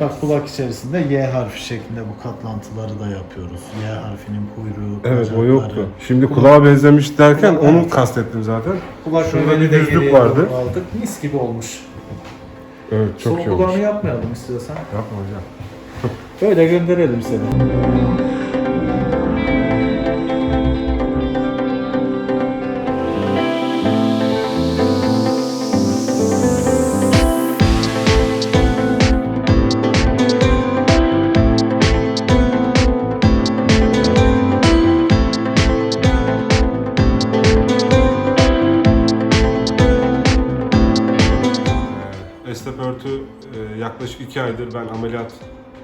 Bak kulak içerisinde Y harfi şeklinde bu katlantıları da yapıyoruz. Y harfinin kuyruğu, Evet o bacakları. yoktu. Şimdi kulağa benzemiş derken Kulak- onu kastettim zaten. Kulak Şurada bir de düzlük geriye vardı. doğru aldık. Mis gibi olmuş. Evet çok Sol iyi olmuş. kulağını yapmayalım istiyorsan. Yapma hocam. Böyle gönderelim seni. Estep örtü e, yaklaşık iki aydır ben ameliyat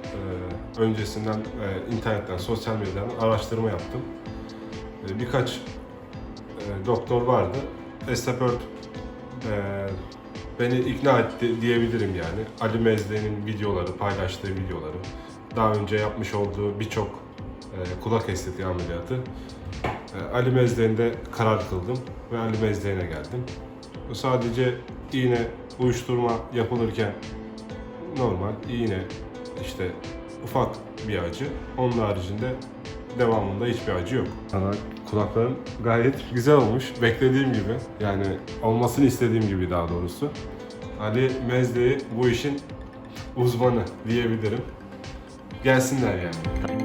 e, öncesinden e, internetten, sosyal medyadan araştırma yaptım. Birkaç doktor vardı. Estep ört e, beni ikna etti diyebilirim yani. Ali Mezde'nin videoları, paylaştığı videoları, daha önce yapmış olduğu birçok kulak estetiği ameliyatı. Ali Mezde'nde karar kıldım ve Ali Mezde'ne geldim. Sadece iğne uyuşturma yapılırken normal iğne işte ufak bir acı. Onun haricinde devamında hiçbir acı yok. Sana kulakların gayet güzel olmuş. Beklediğim gibi. Yani olmasını istediğim gibi daha doğrusu. Ali Mezde'yi bu işin uzmanı diyebilirim. Gelsinler yani.